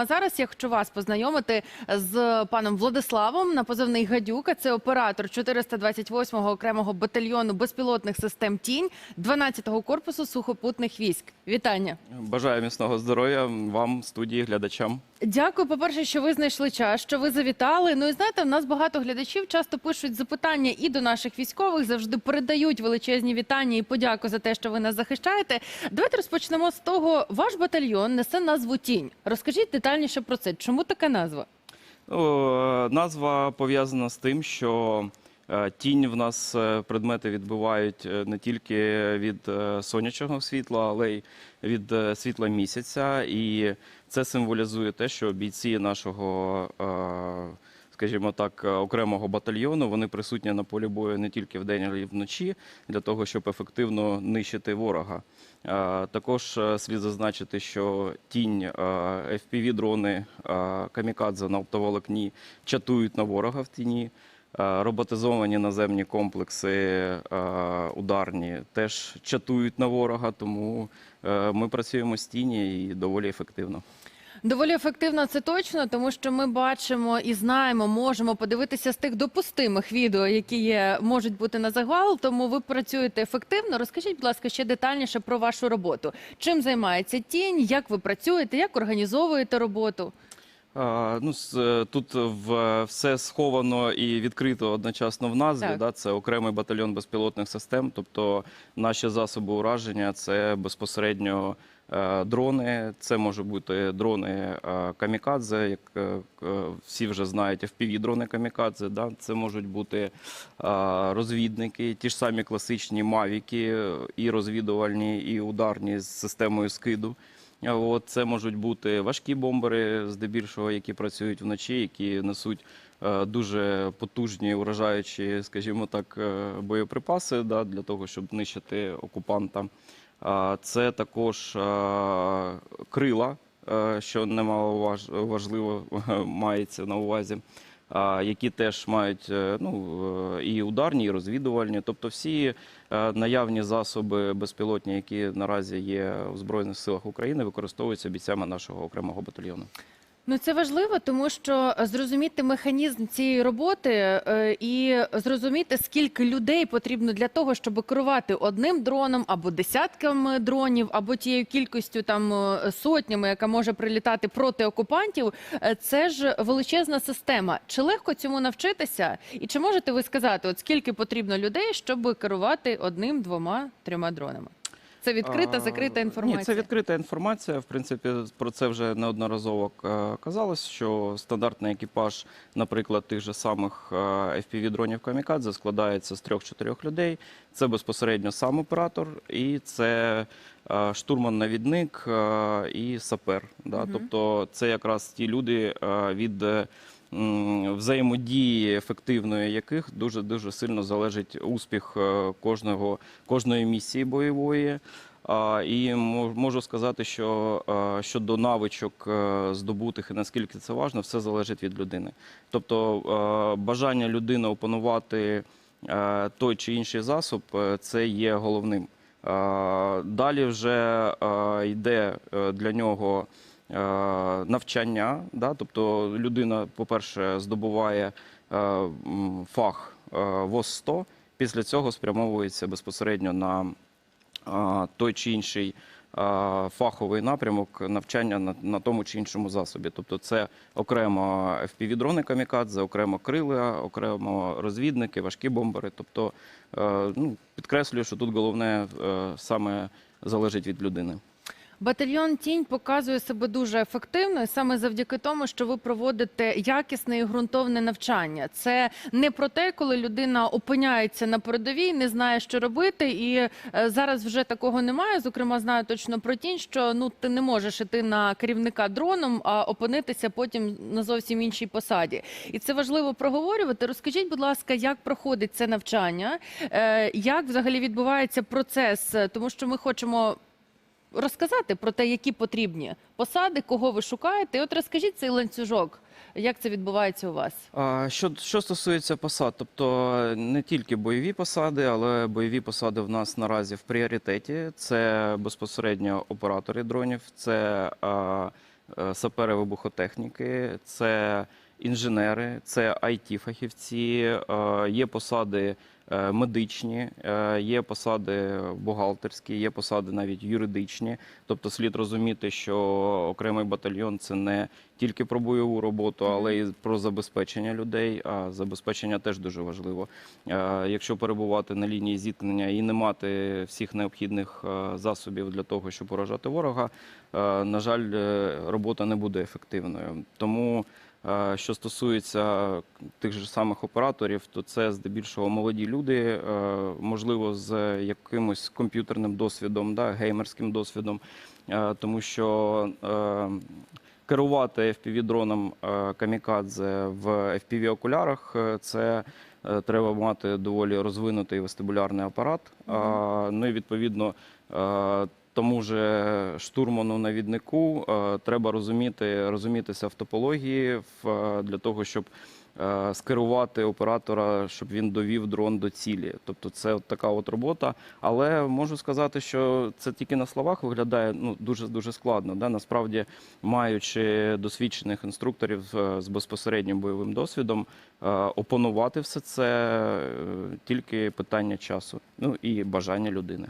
А зараз я хочу вас познайомити з паном Владиславом на позивний Гадюка. Це оператор 428-го окремого батальйону безпілотних систем Тінь 12-го корпусу сухопутних військ. Вітання. Бажаю міцного здоров'я вам, студії, глядачам. Дякую, по-перше, що ви знайшли час, що ви завітали. Ну і знаєте, в нас багато глядачів часто пишуть запитання і до наших військових, завжди передають величезні вітання і подяку за те, що ви нас захищаєте. Давайте розпочнемо з того. Ваш батальйон несе назву Тінь. Розкажіть детальніше про це. Чому така назва? Назва пов'язана з тим, що е, тінь в нас е, предмети відбивають е, не тільки від сонячного світла, але й від світла місяця. І це символізує те, що бійці нашого. Скажімо так, е, окремого батальйону вони присутні на полі бою не тільки вдень, але й вночі для того, щоб ефективно нищити ворога. Е, Також е, слід зазначити, що тінь FPV-дрони е, камікадзе на оптоволокні чатують на ворога в тіні. Роботизовані наземні комплекси ударні теж чатують на ворога, тому ми працюємо з тіні і доволі ефективно. Доволі ефективно це точно, тому що ми бачимо і знаємо, можемо подивитися з тих допустимих відео, які є, можуть бути на загал. Тому ви працюєте ефективно. Розкажіть, будь ласка, ще детальніше про вашу роботу. Чим займається тінь? Як ви працюєте? Як організовуєте роботу? А, Ну, с- е, тут в, все сховано і відкрито одночасно в назві. Так. Да? Це окремий батальйон безпілотних систем. Тобто наші засоби ураження це безпосередньо дрони. Це можуть бути дрони е, камікадзе, як е, е, всі вже знають, FPV-дрони камікадзе. Да? Це можуть бути е, розвідники, ті ж самі класичні мавіки, е, і розвідувальні, і ударні з системою скиду. От це можуть бути важкі бомбери, здебільшого, які працюють вночі, які несуть е, дуже потужні, уражаючі, скажімо так, е, боєприпаси да, для того, щоб нищити окупанта. Це також крила, що немало важливо мається на увазі. Які теж мають е, ну, е, і ударні, і розвідувальні, тобто всі е, наявні засоби безпілотні, які наразі є у Збройних силах України, використовуються бійцями нашого окремого батальйону. Ну це важливо, тому що зрозуміти механізм цієї роботи е, і зрозуміти, скільки людей потрібно для того, щоб керувати одним дроном або десятками дронів, або тією кількістю там е, сотнями, яка може прилітати проти окупантів. е, Це ж величезна система. Чи легко цьому навчитися? І чи можете ви сказати, от скільки потрібно людей, щоб керувати одним, двома, трьома дронами? Це відкрита, закрита інформація. Ні, це відкрита інформація. В принципі, про це вже неодноразово е, казалось, що стандартний екіпаж, наприклад, тих же самих е, FPV-дронів Камікадзе складається з трьох-чотирьох людей. Це безпосередньо сам оператор, і це е, штурман-навідник і сапер. Да? Тобто це якраз ті люди від. Взаємодії ефективної яких дуже дуже сильно залежить успіх е, кожного кожної місії бойової. І можу сказати, що е, щодо навичок е, здобутих і наскільки це важливо, все залежить від людини. Тобто бажання людини опанувати той чи інший засоб це є головним. Далі вже йде для нього навчання. Да? Тобто людина, по-перше, здобуває е, фах е, ВОЗ-100, після цього спрямовується безпосередньо на той чи інший фаховий напрямок навчання на, тому чи іншому засобі. Тобто це окремо FPV-дрони камікадзе, окремо крила, окремо розвідники, важкі бомбери. Тобто, е, ну, підкреслюю, що тут головне е, саме залежить від людини. Батальйон Тінь показує себе дуже ефективно саме завдяки тому, що ви проводите якісне і ґрунтовне навчання. Це не про те, коли людина опиняється на передовій, не знає, що робити. І е, зараз вже такого немає. Зокрема, знаю точно про тінь, що ну ти не можеш іти на керівника дроном, а опинитися потім на зовсім іншій посаді. І це важливо проговорювати. Розкажіть, будь ласка, як проходить це навчання, Е, як взагалі відбувається процес, тому що ми хочемо розказати про те, які потрібні посади, кого ви шукаєте. І от розкажіть цей ланцюжок, як це відбувається у вас. А, Що, що стосується посад, тобто не тільки бойові посади, але бойові посади в нас наразі в пріоритеті. Це безпосередньо оператори дронів, це а, е, сапери вибухотехніки, це інженери, це it фахівці є посади е, медичні, е, є посади бухгалтерські, є посади навіть юридичні. Тобто слід розуміти, що окремий батальйон це не тільки про бойову роботу, але й про забезпечення людей. А забезпечення теж дуже важливо. Е, Якщо перебувати на лінії зіткнення і не мати всіх необхідних е, засобів для того, щоб поражати ворога, е, на жаль, е, робота не буде ефективною. Тому е, що стосується тих же самих операторів, то це здебільшого молоді люди, е, можливо, з якимось комп'ютерним досвідом, да, геймерським досвідом, Е, тому що е, керувати FPV-дроном е, камікадзе в FPV-окулярах е, це е, треба мати доволі розвинутий вестибулярний апарат. А, Ну і відповідно. Е, Тому же штурману навіднику е, треба розуміти, розумітися в топології е, для того, щоб е, скерувати оператора, щоб він довів дрон до цілі. Тобто це от така от робота. Але можу сказати, що це тільки на словах виглядає ну дуже дуже складно. Да? Насправді, маючи досвідчених інструкторів е, з безпосереднім бойовим досвідом, е, опанувати все це е, тільки питання часу, ну і бажання людини.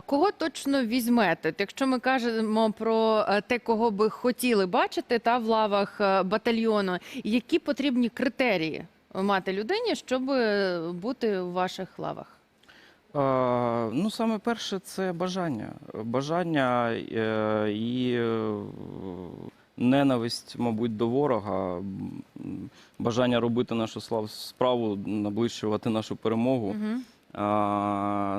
Кого точно візьмете? Якщо ми кажемо про е, те, кого би хотіли бачити та в лавах е, батальйону, які потрібні критерії мати людині, щоб е, бути у ваших лавах? Е, Ну, саме перше, це бажання. Бажання е, і ненависть, мабуть, до ворога, бажання робити нашу справу, наближувати нашу перемогу. Угу.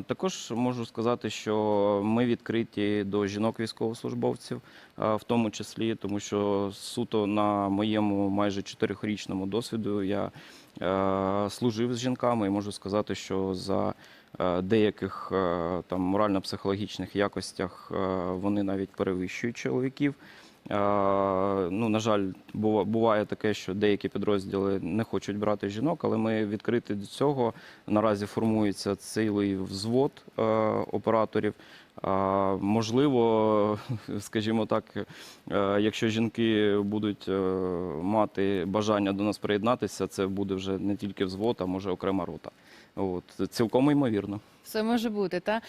Також можу сказати, що ми відкриті до жінок військовослужбовців, в тому числі, тому що суто на моєму майже чотирьохрічному досвіду я е, служив з жінками і можу сказати, що за е, деяких е, там морально-психологічних якостях вони навіть перевищують чоловіків. Ну, на жаль, буває таке, що деякі підрозділи не хочуть брати жінок, але ми відкриті до цього. Наразі формується цілий взвод е, операторів. Можливо, скажімо так, е, якщо жінки будуть е, мати бажання до нас приєднатися, це буде вже не тільки взвод, а може окрема рота. От цілком ймовірно. Все може бути, та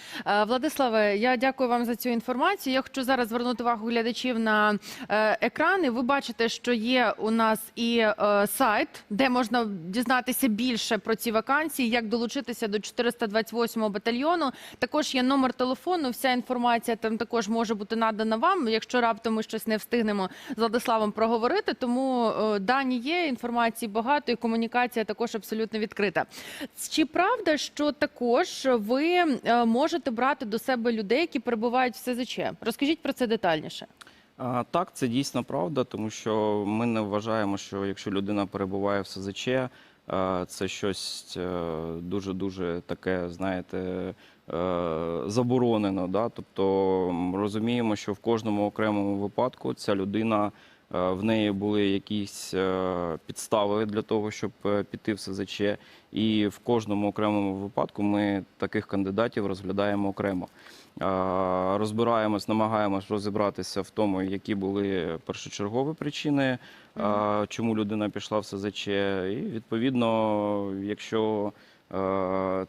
Владиславе, я дякую вам за цю інформацію. Я хочу зараз звернути увагу глядачів на е, екрани. Ви бачите, що є у нас і е, сайт, де можна дізнатися більше про ці вакансії, як долучитися до 428-го батальйону. Також є номер телефону. Вся інформація там також може бути надана вам, якщо раптом ми щось не встигнемо з Владиславом проговорити. Тому е, дані є, інформації багато, і комунікація також абсолютно відкрита. Чи правда, що також ви е, можете брати до себе людей, які перебувають в СЗЧ? Розкажіть про це детальніше. Так, це дійсно правда, тому що ми не вважаємо, що якщо людина перебуває в СЗЧ, е, це щось дуже дуже таке, знаєте, е, заборонено. Да? Тобто розуміємо, що в кожному окремому випадку ця людина. Е, В неї були якісь е, підстави для того, щоб е, піти в СЗЧ, і в кожному окремому випадку ми таких кандидатів розглядаємо окремо. Розбираємось, намагаємось розібратися в тому, які були першочергові причини, чому людина пішла в СЗЧ. І відповідно, якщо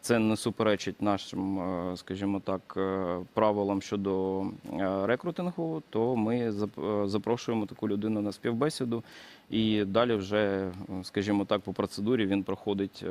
це не суперечить нашим, е, скажімо так, е, правилам щодо е, рекрутингу, то ми е, запрошуємо таку людину на співбесіду. І далі вже, е, скажімо так, по процедурі він проходить е,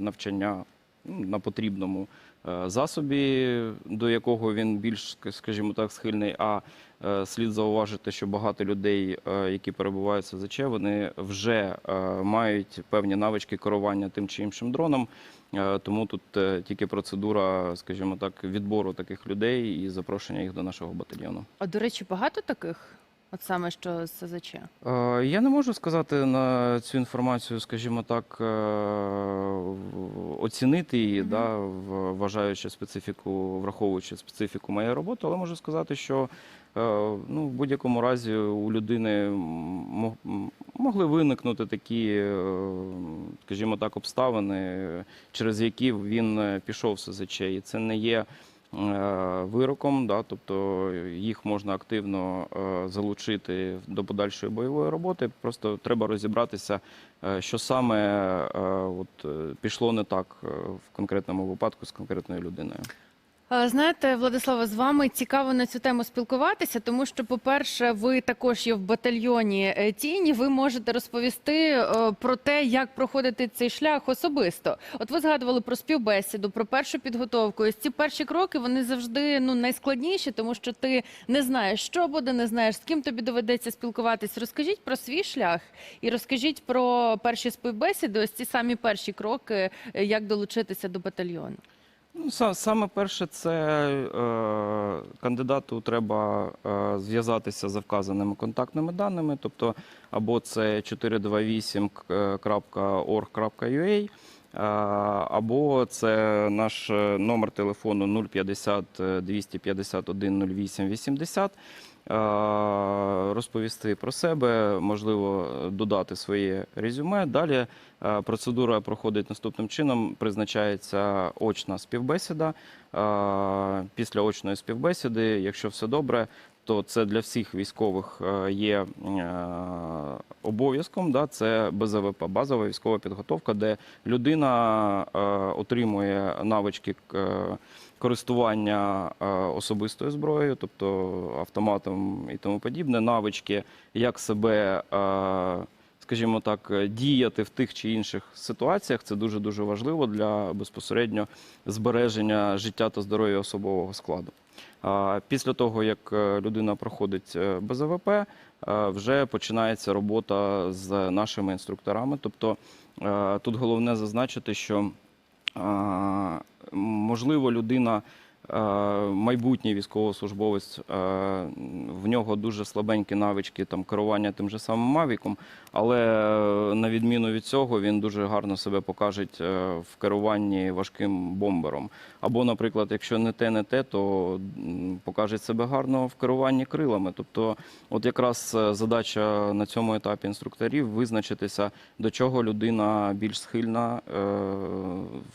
навчання ну, на потрібному е, засобі, до якого він більш, скажімо так, схильний. А е, слід зауважити, що багато людей, е, які перебувають в СЗЧ, вони вже е, мають певні навички керування тим чи іншим дроном. Е, Тому тут е, тільки процедура, скажімо так, відбору таких людей і запрошення їх до нашого батальйону. А до речі, багато таких, от саме що з СЗЧ? Е, Я не можу сказати на цю інформацію, скажімо так, оцінити її, Мгм. да, вважаючи специфіку, враховуючи специфіку моєї роботи, але можу сказати, що ну, в будь-якому разі у людини могли виникнути такі, е, скажімо так, обставини, через які він е, пішов в СЗЧ. І це не є вироком, да, тобто їх можна активно е, залучити до подальшої бойової роботи. Просто треба розібратися, е, що саме е, от, е, пішло не так е, в конкретному випадку з конкретною людиною. Е, Знаєте, Владислава, з вами цікаво на цю тему спілкуватися, тому що, по-перше, ви також є в батальйоні е, тіні. Ви можете розповісти е, про те, як проходити цей шлях особисто. От ви згадували про співбесіду, про першу підготовку. І ці перші кроки вони завжди ну найскладніші, тому що ти не знаєш, що буде, не знаєш, з ким тобі доведеться спілкуватись. Розкажіть про свій шлях і розкажіть про перші співбесіди, ось ці самі перші кроки, як долучитися до батальйону. Ну, саме перше, це е, кандидату треба е, зв'язатися за вказаними контактними даними, тобто або це 428.org.ua, е, або це наш е, номер телефону 050 251 08 80. Розповісти про себе, можливо, додати своє резюме. Далі процедура проходить наступним чином: призначається очна співбесіда. Після очної співбесіди, якщо все добре, то це для всіх військових е, є е, обов'язком. Да, це БЗВП, базова військова підготовка, де людина е, отримує навички користування е, особистою зброєю, тобто автоматом і тому подібне, навички, як себе. е, Скажімо так, діяти в тих чи інших ситуаціях це дуже дуже важливо для безпосередньо збереження життя та здоров'я особового складу. Після того, як е, людина проходить БЗВП, вже починається робота з нашими інструкторами. Тобто тут головне зазначити, що можливо людина. Е, Майбутній військовослужбовець, е, в нього дуже слабенькі навички там, керування тим же самим Мавіком, але е, на відміну від цього він дуже гарно себе покаже в керуванні важким бомбером. Або, наприклад, якщо не те, не те, то покаже себе гарно в керуванні крилами. Тобто, от якраз задача на цьому етапі інструкторів визначитися, до чого людина більш схильна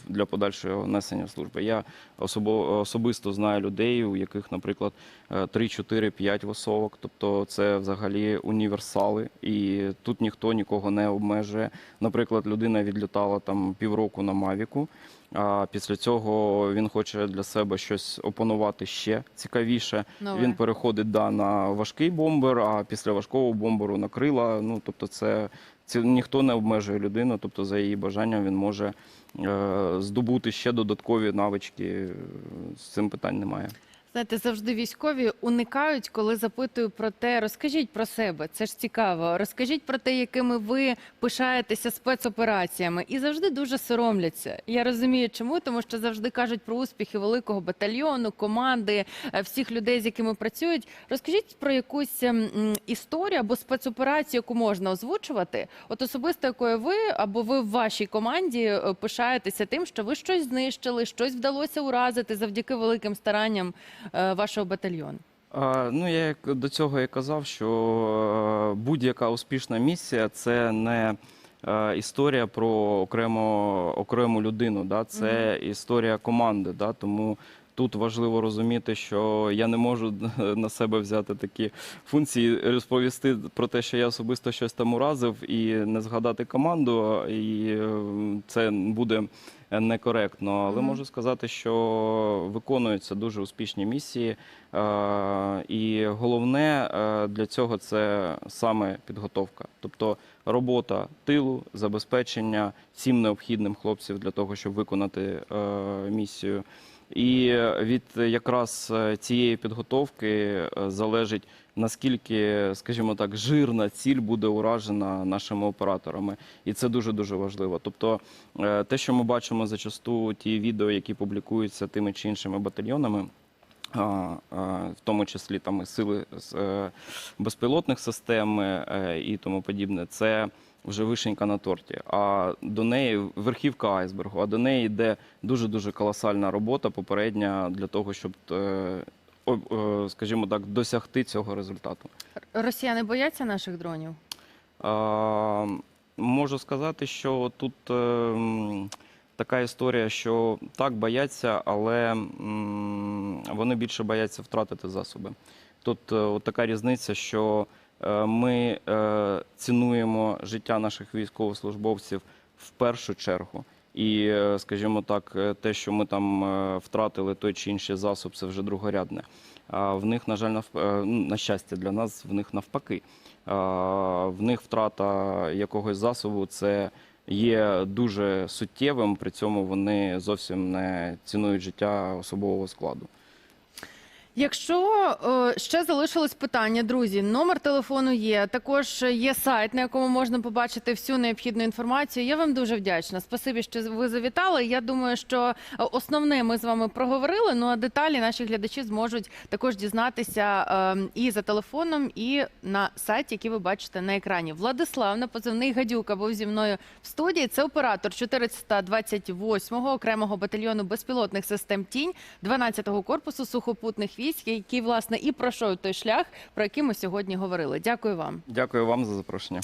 для подальшого несення служби. Я особо, особисто знаю людей, у яких, наприклад, е, 3, 4, 5 висовок, тобто це взагалі універсали, і тут ніхто нікого не обмежує. Наприклад, людина відлітала там півроку на Мавіку. А після цього він хоче для себе щось опанувати ще цікавіше. Нове. Він переходить да, на важкий бомбер, а після важкого бомберу на крила. Ну тобто, це, це ніхто не обмежує людину. Тобто, за її бажанням він може е, здобути ще додаткові навички. З цим питань немає. Знаєте, завжди військові уникають, коли запитую про те, розкажіть про себе, це ж цікаво. Розкажіть про те, якими ви пишаєтеся спецопераціями, і завжди дуже соромляться. Я розумію, чому, тому що завжди кажуть про успіхи великого батальйону, команди, е, всіх людей, з якими працюють. Розкажіть про якусь ем, історію або спецоперацію, яку можна озвучувати, от особисто якою ви або ви в вашій команді е, пишаєтеся тим, що ви щось знищили, щось вдалося уразити завдяки великим старанням вашого батальйону. Ну, я до цього і казав, що е, будь-яка успішна місія це не е, історія про окрему окрему людину, да? це історія команди. Да? Тому тут важливо розуміти, що я не можу на себе взяти такі функції, розповісти про те, що я особисто щось там уразив, і не згадати команду, і це буде некоректно. Але Мгм. можу сказати, що виконуються дуже успішні місії. І головне е, для цього це саме підготовка, тобто робота тилу, забезпечення всім необхідним хлопців для того, щоб виконати е, місію. І від якраз е, цієї підготовки е, залежить наскільки, скажімо так, жирна ціль буде уражена нашими операторами, і це дуже дуже важливо. Тобто, е, те, що ми бачимо зачасту, ті відео, які публікуються тими чи іншими батальйонами. В тому числі там і сили е, безпілотних систем е, і тому подібне, це вже вишенька на торті. А до неї верхівка айсбергу, а до неї йде дуже дуже колосальна робота попередня для того, щоб, е, скажімо так, досягти цього результату. Росіяни бояться наших дронів? А, Можу сказати, що тут е, м, така історія, що так бояться, але вони більше бояться втратити засоби. Тут е, от така різниця, що е, ми е, цінуємо життя наших військовослужбовців в першу чергу. І, скажімо так, те, що ми там втратили той чи інший засоб, це вже другорядне. А в них, на жаль, е, ну, на щастя для нас, в них навпаки. В них втрата якогось засобу це є дуже суттєвим, при цьому вони зовсім не цінують життя особового складу. Якщо е, ще залишилось питання, друзі, номер телефону є. Також є сайт, на якому можна побачити всю необхідну інформацію. Я вам дуже вдячна. Спасибі, що ви завітали. Я думаю, що е, основне ми з вами проговорили. Ну а деталі наші глядачі зможуть також дізнатися е, і за телефоном, і на сайті, який ви бачите на екрані. Владислав на позивний гадюка був зі мною в студії. Це оператор 428-го окремого батальйону безпілотних систем Тінь 12-го корпусу сухопутних військ, який власне і пройшов той шлях, про який ми сьогодні говорили. Дякую вам. Дякую вам за запрошення.